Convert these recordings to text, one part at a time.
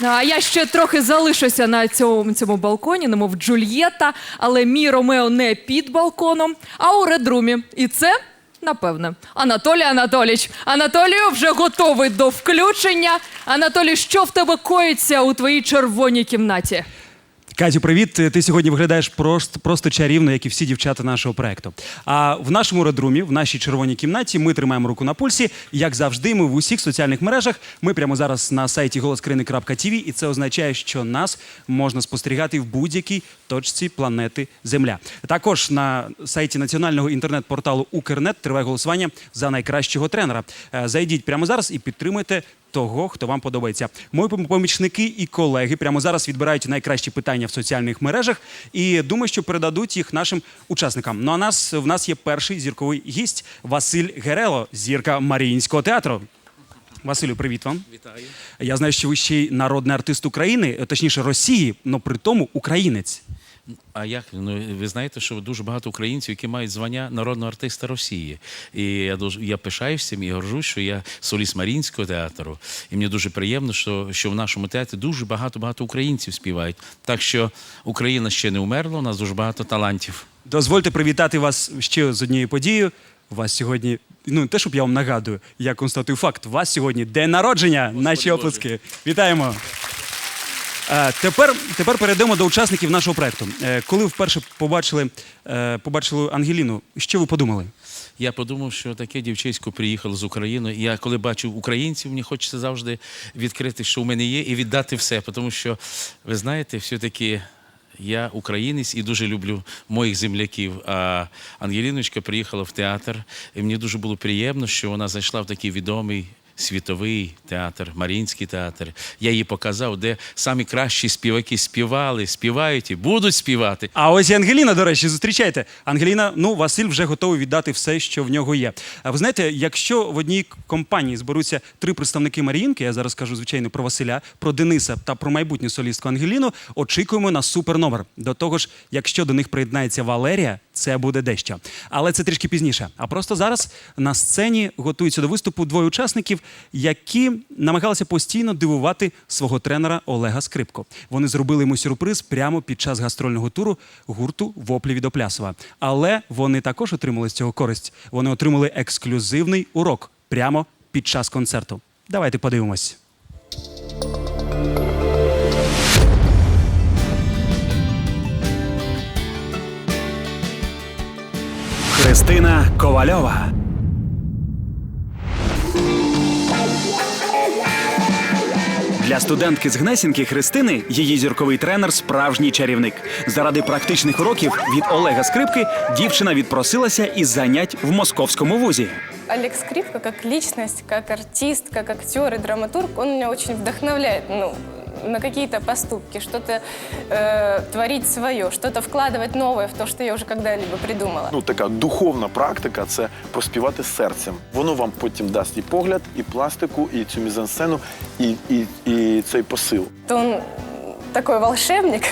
А я ще трохи залишуся на цьому, цьому балконі, немов Джульєта, але мій Ромео не під балконом, а у редрумі. І це, напевне, Анатолій Анатолійович. Анатолію вже готовий до включення. Анатолій, що в тебе коїться у твоїй червоній кімнаті? Катю, привіт. Ти сьогодні виглядаєш просто, просто чарівно, як і всі дівчата нашого проекту. А в нашому редрумі, в нашій червоній кімнаті, ми тримаємо руку на пульсі. Як завжди, ми в усіх соціальних мережах. Ми прямо зараз на сайті голоскрини.тв, і це означає, що нас можна спостерігати в будь-якій точці планети Земля. Також на сайті національного інтернет-порталу Укрнет триває голосування за найкращого тренера. Е, Зайдіть прямо зараз і підтримуйте того, хто вам подобається. Мої помічники і колеги прямо зараз відбирають найкращі питання в соціальних мережах і думаю, що передадуть їх нашим учасникам. Ну а нас в нас є перший зірковий гість Василь Герело, зірка Маріїнського театру. Василю, привіт вам. Вітаю. Я знаю, що ви ще й народний артист України, точніше Росії, але при тому українець. А як ну ви знаєте, що дуже багато українців, які мають звання народного артиста Росії. І я дуже я пишаюся цим і горжусь, що я соліст Марінського театру. І мені дуже приємно, що, що в нашому театрі дуже багато багато українців співають. Так що Україна ще не вмерла, у нас дуже багато талантів. Дозвольте привітати вас ще з однією подією. У вас сьогодні, ну не те, щоб я вам нагадую, я констатую факт. У вас сьогодні день народження. Наші Боже. оплески. Вітаємо. Е, тепер, тепер перейдемо до учасників нашого проекту. Е, коли вперше побачили, е, побачили Ангеліну, що ви подумали? Я подумав, що таке дівчисько приїхало з України. Я коли бачу українців, мені хочеться завжди відкрити, що в мене є, і віддати все. Тому що, ви знаєте, все-таки я українець і дуже люблю моїх земляків. А Ангеліночка приїхала в театр, і мені дуже було приємно, що вона зайшла в такий відомий. Світовий театр, Маріїнський театр. Я їй показав, де самі кращі співаки співали, співають і будуть співати. А ось Ангеліна, до речі, зустрічайте. Ангеліна, ну Василь вже готовий віддати все, що в нього є. А ви знаєте, якщо в одній компанії зберуться три представники Маріїнки, я зараз кажу звичайно про Василя, про Дениса та про майбутню солістку Ангеліну, очікуємо на суперномер. До того ж, якщо до них приєднається Валерія, це буде дещо. Але це трішки пізніше. А просто зараз на сцені готуються до виступу двоє учасників, які намагалися постійно дивувати свого тренера Олега Скрипко. Вони зробили йому сюрприз прямо під час гастрольного туру гурту Воплі від Оплясова. Але вони також отримали з цього користь. Вони отримали ексклюзивний урок прямо під час концерту. Давайте подивимось. Христина Ковальова. Для студентки з Гнесінки Христини її зірковий тренер справжній чарівник. Заради практичних уроків від Олега Скрипки дівчина відпросилася із занять в московському вузі. Олег Скрипка как личность, як артист, як актер і драматург, он мене дуже вдохновляє. ну, на какие-то поступки, что-то э, творить свое, что-то вкладывать новое в то, что я уже когда-либо придумала. Ну, така духовна практика це проспівати серцем. Воно вам потім дасть і погляд, і пластику, і цю мізансцену, і, і, і цей посил. То он такой волшебник,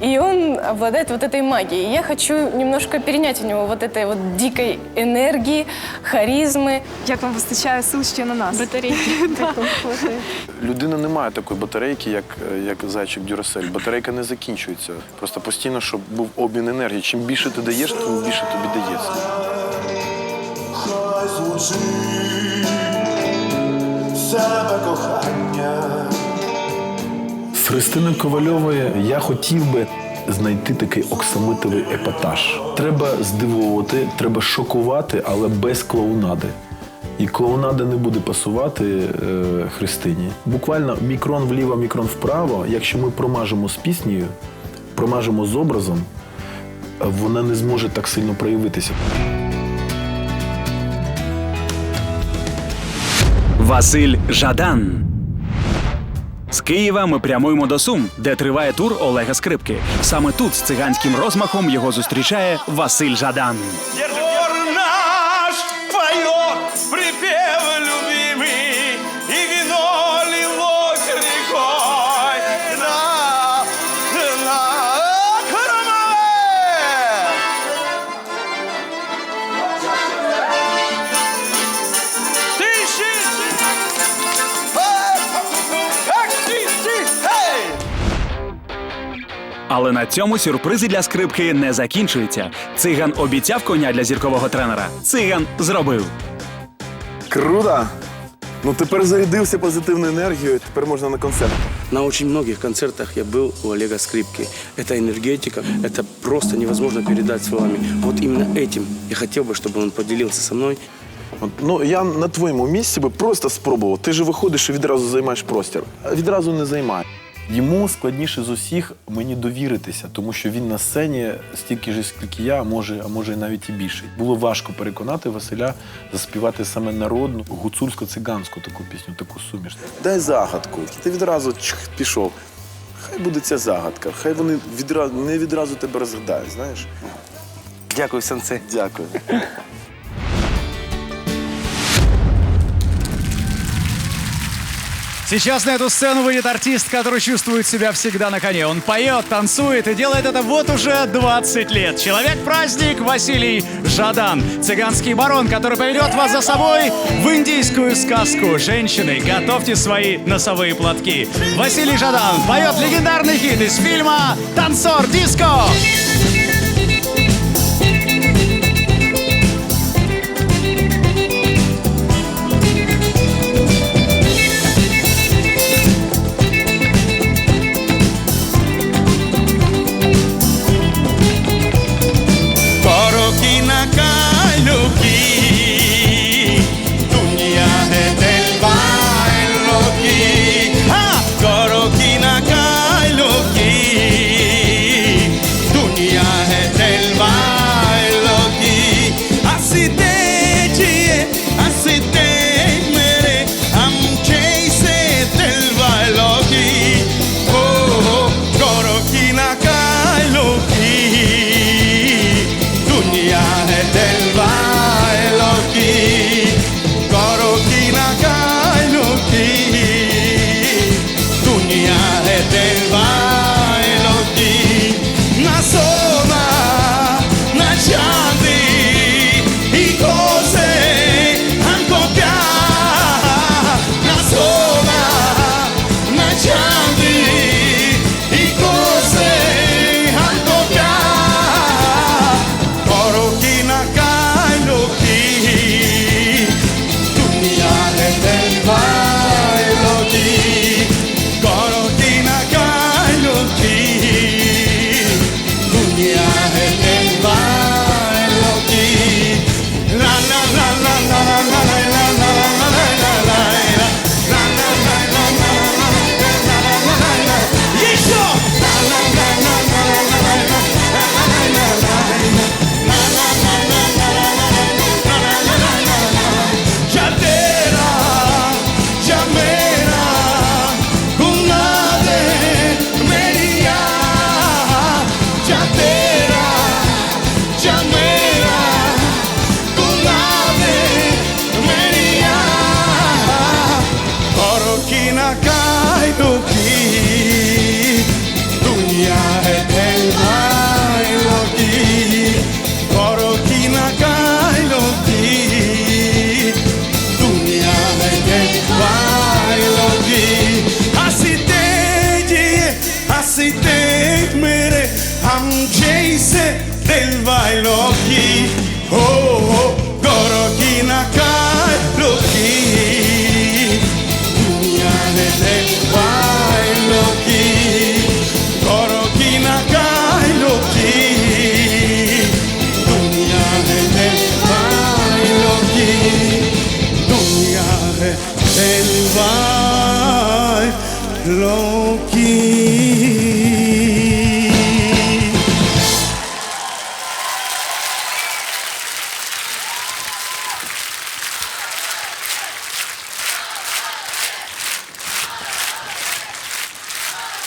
и он обладает вот этой магией. И я хочу немножко перенять у него вот этой вот дикой энергии, харизмы. Як вам вистачає сил ще на нас? Батарейки. Людина не має такої батарейки, як, е, як зайчик Дюрасель. Батарейка не закінчується. Просто постійно, щоб був обмін енергії. Чим більше ти даєш, тим більше тобі дається. хай звучить себе кохання. Христини Ковальової я хотів би знайти такий оксамитовий епатаж. Треба здивувати, треба шокувати, але без клоунади. І клоунади не буде пасувати е, Христині. Буквально мікрон вліво, мікрон вправо. Якщо ми промажемо з піснею, промажемо з образом, вона не зможе так сильно проявитися. Василь Жадан. З Києва ми прямуємо до Сум, де триває тур Олега Скрипки. Саме тут з циганським розмахом його зустрічає Василь Жадан. Але на цьому сюрпризи для скрипки не закінчуються. Циган обіцяв коня для зіркового тренера. Циган зробив. Круто! Ну тепер зарядився позитивною енергією, тепер можна на концерт. На очень многих концертах я был у Олега Скрипки. Это энергетика, это просто невозможно передать словами. Вот именно этим я хотел бы, чтобы он поделился со мной. От, ну я на твоєму місці би просто спробував. Ти ж виходиш і відразу займаєш простір. А Відразу не займає. Йому складніше з усіх мені довіритися, тому що він на сцені стільки ж, скільки я, а може, а може і навіть і більше. Було важко переконати Василя заспівати саме народну гуцульсько-циганську таку пісню, таку суміш. Дай загадку. Ти відразу чх, пішов. Хай буде ця загадка, хай вони відразу не відразу тебе розгадають, знаєш? Дякую, Сенце. Дякую. Сейчас на эту сцену выйдет артист, который чувствует себя всегда на коне. Он поет, танцует и делает это вот уже 20 лет. Человек-праздник Василий Жадан. Цыганский барон, который поведет вас за собой в индийскую сказку. Женщины, готовьте свои носовые платки. Василий Жадан поет легендарный хит из фильма «Танцор диско». Koroki Cherokee. Oh.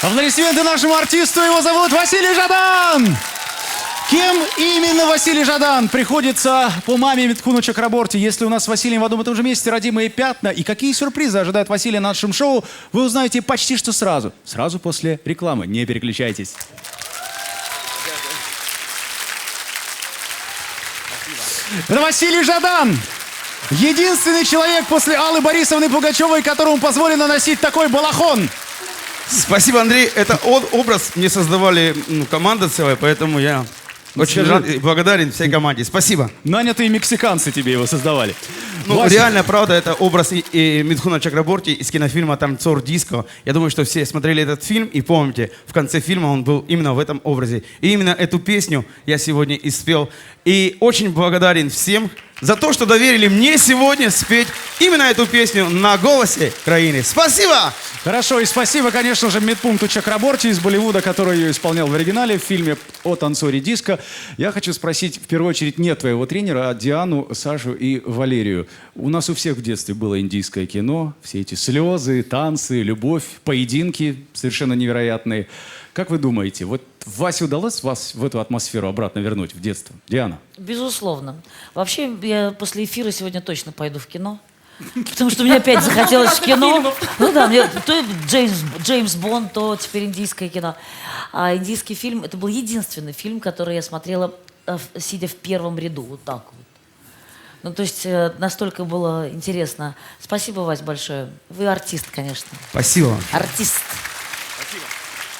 Аплодисменты нашему артисту, его зовут Василий Жадан! Кем именно Василий Жадан приходится по маме Митхуну Чакраборти, если у нас с Василием в одном и том же месте родимые пятна? И какие сюрпризы ожидают Василия на нашем шоу, вы узнаете почти что сразу. Сразу после рекламы. Не переключайтесь. Это Василий Жадан! Единственный человек после Аллы Борисовны Пугачевой, которому позволено носить такой балахон. Спасибо, Андрей. Это он- образ мне создавали ну, команда целая, поэтому я очень скажи- рад и благодарен всей команде. Спасибо. Нанятые мексиканцы тебе его создавали. Ну, Вася, реально, правда, это образ и, и Митхуна Чакраборти из кинофильма «Танцор диско». Я думаю, что все смотрели этот фильм и помните, в конце фильма он был именно в этом образе. И именно эту песню я сегодня и спел. И очень благодарен всем за то, что доверили мне сегодня спеть именно эту песню на голосе краины. Спасибо! Хорошо, и спасибо, конечно же, медпункту Чакраборти из Болливуда, который ее исполнял в оригинале в фильме о танцоре диско. Я хочу спросить, в первую очередь, не твоего тренера, а Диану, Сашу и Валерию. У нас у всех в детстве было индийское кино, все эти слезы, танцы, любовь, поединки совершенно невероятные. Как вы думаете, вот Васе удалось вас в эту атмосферу обратно вернуть в детство? Диана? Безусловно. Вообще, я после эфира сегодня точно пойду в кино. Потому что мне опять захотелось в кино. Ну да, мне то Джеймс, Джеймс Бонд, то теперь индийское кино. А индийский фильм, это был единственный фильм, который я смотрела, э, сидя в первом ряду, вот так вот. Ну, то есть э, настолько было интересно. Спасибо, Вась, большое. Вы артист, конечно. Спасибо. Артист.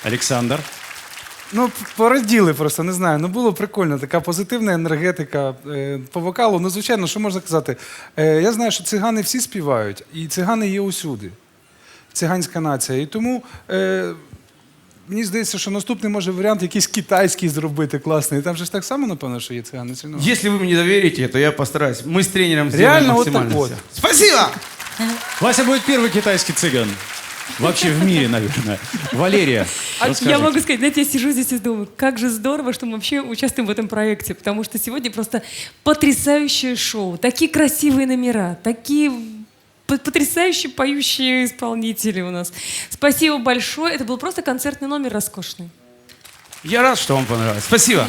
Олександр? Ну, пораділи просто, не знаю. Ну було прикольно, така позитивна енергетика е, по вокалу. Ну, звичайно, що можна казати? Е, я знаю, що цигани всі співають, і цигани є усюди. Циганська нація. І тому е, мені здається, що наступний може варіант якийсь китайський зробити класний. Там же ж так само, напевно, що є цигани. чи ну? Если вы мне доверите, то я постараюсь. Мы с тренером сделаем Реально вот максимально так вот. всё. Спасибо! Вася будет первый китайский цыган. Вообще в мире, наверное. Валерия, А я расскажите. могу сказать, знаете, я сижу здесь и думаю, как же здорово, что мы вообще участвуем в этом проекте, потому что сегодня просто потрясающее шоу, такие красивые номера, такие п- потрясающие поющие исполнители у нас. Спасибо большое, это был просто концертный номер роскошный. Я рад, что вам понравилось. Спасибо.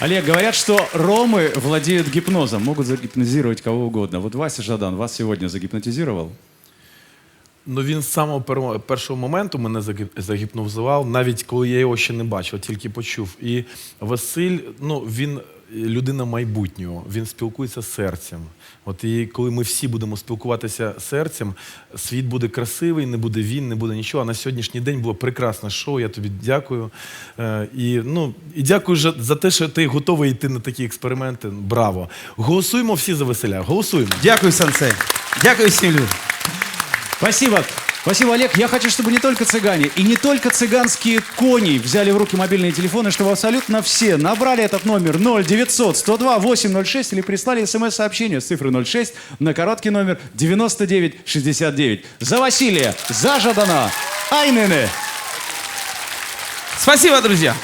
Олег, говорят, что ромы владеют гипнозом, могут загипнозировать кого угодно. Вот Вася Жадан вас сегодня загипнотизировал? Ну він з самого перо- першого моменту мене загі- загіпнозував, навіть коли я його ще не бачив, тільки почув. І Василь, ну він Людина майбутнього, він спілкується з серцем. От і коли ми всі будемо спілкуватися серцем, світ буде красивий, не буде він, не буде нічого. А на сьогоднішній день було прекрасне шоу. Я тобі дякую. Е, і, ну, і дякую за, те, що ти готовий йти на такі експерименти. Браво! Голосуємо всі за Василя. Голосуємо. Дякую, сенсей. Дякую всім людям. Спасибо. Спасибо, Олег. Я хочу, чтобы не только цыгане и не только цыганские кони взяли в руки мобильные телефоны, чтобы абсолютно все набрали этот номер 0900 102 806 или прислали смс-сообщение с цифрой 06 на короткий номер 9969. За Василия, за Жадана, Айнене. Спасибо, друзья.